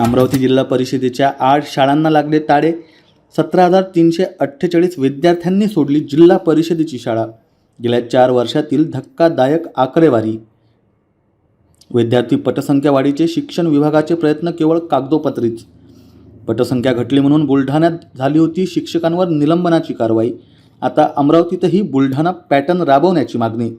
अमरावती जिल्हा परिषदेच्या आठ शाळांना लागले ताडे. सतरा हजार तीनशे अठ्ठेचाळीस विद्यार्थ्यांनी सोडली जिल्हा परिषदेची शाळा. गेल्या चार वर्षातील धक्कादायक आकडेवारी. विद्यार्थी पटसंख्या वाढीचे शिक्षण विभागाचे प्रयत्न केवळ कागदोपत्रीच. पटसंख्या घटली म्हणून बुलढाण्यात झाली होती शिक्षकांवर निलंबनाची कारवाई. आता अमरावतीतही बुलढाणा पॅटर्न राबवण्याची मागणी.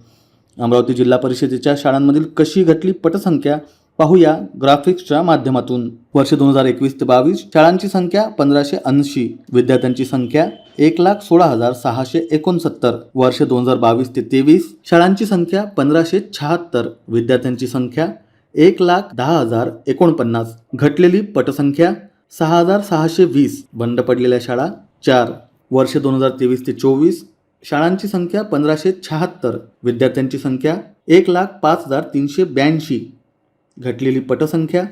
अमरावती जिल्हा परिषदेच्या शाळांमधील कशी घटली पटसंख्या? पाहूया ग्राफिक्सच्या माध्यमातून. वर्ष दोन हजार एकवीस ते बावीस शाळांची संख्या पंधराशे ऐंशी विद्यार्थ्यांची संख्या एक लाख सोळा हजार सहाशे एकोणसत्तर. वर्ष दोन हजार बावीस ते तेवीस शाळांची संख्या पंधराशे शहात्तर विद्यार्थ्यांची संख्या एक लाख दहा हजार एकोणपन्नास. घटलेली पटसंख्या सहा हजार सहाशे वीस बंद पडलेल्या शाळा चार. वर्ष दोन हजार तेवीस ते चोवीस शाळांची संख्या पंधराशे शहात्तर विद्यार्थ्यांची संख्या एक लाख पाच हजार तीनशे ब्याऐंशी. घटलेली पटसंख्या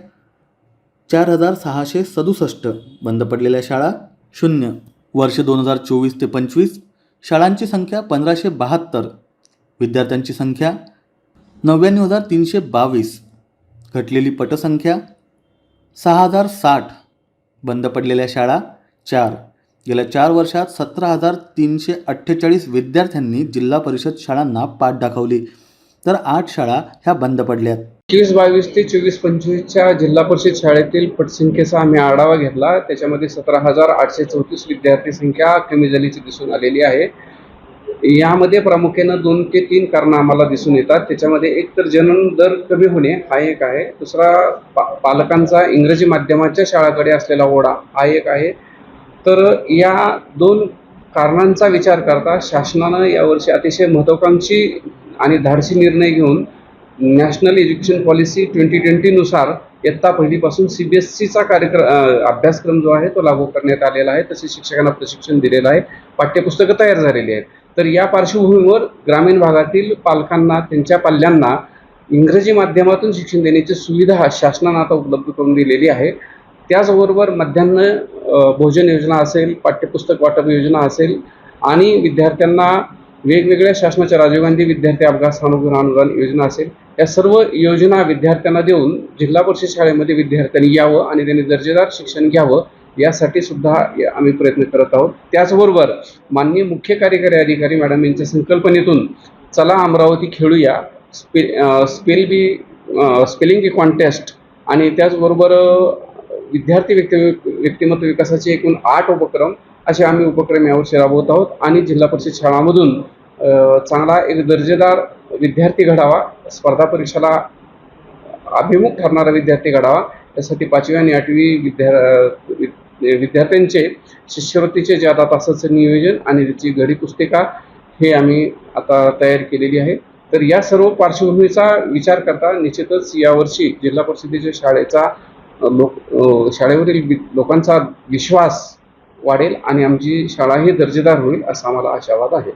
चार हजार सहाशे सदुसष्ट. बंद पडलेल्या शाळा शून्य. वर्ष दोन हजार चोवीस ते पंचवीस शाळांची संख्या पंधराशे बहात्तर. विद्यार्थ्यांची संख्या नव्याण्णव हजार तीनशे बावीस. घटलेली पटसंख्या सहा हजार साठ बंद पडलेल्या शाळा चार. गेल्या चार वर्षात सतरा हजार तीनशे अठ्ठेचाळीस विद्यार्थ्यांनी जिल्हा परिषद शाळांना पाठ दाखवली. तर आठ शाळा ह्या बंद पडल्यात. एकवीस बावीस ते चोवीस पंचवीसच्या जिल्हा परिषद शाळेतील पटसंख्येचा आम्ही आढावा घेतला. त्याच्यामध्ये सतरा हजार आठशे चौतीस विद्यार्थी संख्या कमी झाल्याची दिसून आलेली आहे. यामध्ये प्रामुख्यानं दोन ते तीन कारणं आम्हाला दिसून येतात. त्याच्यामध्ये एक तर जनन दर कमी होणे हा एक आहे. दुसरा पा पालकांचा इंग्रजी माध्यमाच्या शाळाकडे असलेला ओढा हा एक आहे. तर या दोन कारणांचा विचार करता शासनानं यावर्षी अतिशय महत्त्वाकांक्षी आणि धाडसी निर्णय घेऊन नॅशनल एज्युकेशन पॉलिसी ट्वेंटी ट्वेंटीनुसार इयत्ता पहिलीपासून सी बी एस सीचा कार्यक्रम अभ्यासक्रम जो आहे तो लागू करण्यात आलेला आहे. तसेच शिक्षकांना प्रशिक्षण दिलेलं आहे. पाठ्यपुस्तकं तयार झालेली आहेत. तर या पार्श्वभूमीवर ग्रामीण भागातील पालकांना त्यांच्या पाल्यांना इंग्रजी माध्यमातून शिक्षण देण्याची सुविधा शासनानं आता उपलब्ध करून दिलेली आहे. त्याचबरोबर मध्यान्ह भोजन योजना असेल पाठ्यपुस्तक वाटप योजना असेल आणि विद्यार्थ्यांना वेगवेगळ्या शासनाच्या राजीव गांधी विद्यार्थी अपघात सानुग्रह अनुदान योजना असेल या सर्व योजना विद्यार्थ्यांना देऊन जिल्हा परिषद शाळेमध्ये विद्यार्थ्यांनी यावं आणि त्यांनी दर्जेदार शिक्षण घ्यावं यासाठी सुद्धा आम्ही प्रयत्न करत आहोत. त्याचबरोबर माननीय मुख्य कार्यकारी अधिकारी मॅडम यांच्या संकल्पनेतून चला Amravati खेळूया. Spe spell bee spelling bee contest आणि त्याचबरोबर विद्यार्थी व्यक्ती व्यक्तिमत्व विकासाचे एकूण आठ उपक्रम असे आम्ही उपक्रम यावर्षी राबवत आहोत आणि जिल्हा परिषद शाळांमधून चांगला एक दर्जेदार विद्यार्थी घडावा स्पर्धा परीक्षेला अभिमुख ठरणारा विद्यार्थी घडावा त्यासाठी पाचवी आणि आठवी विद्या विद्यार्थ्यांचे शिष्यवृत्तीचे जादा तासाचं नियोजन आणि त्याची घडी पुस्तिका हे आम्ही आता तयार केलेली आहे. तर या सर्व पार्श्वभूमीचा विचार करता निश्चितच यावर्षी जिल्हा परिषदेच्या शाळेचा लोक शाळेवरील वि- लोकांचा विश्वास वाढेल आणि आमची शाळाही दर्जेदार होईल असा आम्हाला आशावाद आहे.